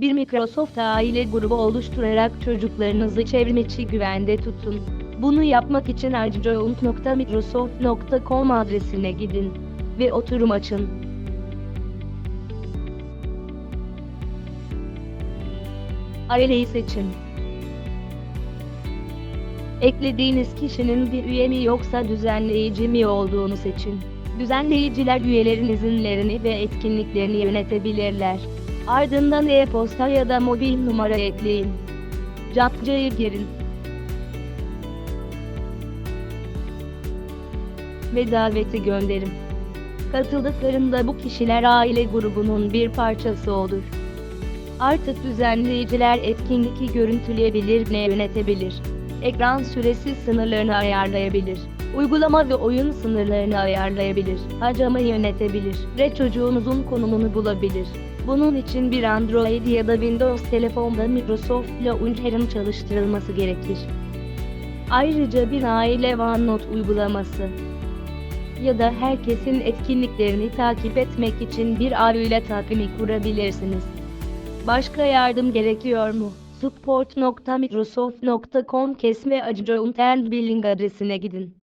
Bir Microsoft aile grubu oluşturarak çocuklarınızı çevrimiçi güvende tutun. Bunu yapmak için arjoint.microsoft.com adresine gidin ve oturum açın. Aileyi seçin. Eklediğiniz kişinin bir üye mi yoksa düzenleyici mi olduğunu seçin. Düzenleyiciler üyelerin izinlerini ve etkinliklerini yönetebilirler. Ardından e-posta ya da mobil numara ekleyin. Capcayı girin. Ve daveti gönderin. Katıldıklarında bu kişiler aile grubunun bir parçası olur. Artık düzenleyiciler etkinliği görüntüleyebilir ve yönetebilir. Ekran süresi sınırlarını ayarlayabilir. Uygulama ve oyun sınırlarını ayarlayabilir. Harcamayı yönetebilir ve çocuğunuzun konumunu bulabilir. Bunun için bir Android ya da Windows telefonda Microsoft Launcher'ın çalıştırılması gerekir. Ayrıca bir aile OneNote uygulaması ya da herkesin etkinliklerini takip etmek için bir aile takvimi kurabilirsiniz. Başka yardım gerekiyor mu? support.microsoft.com kesme and billing adresine gidin.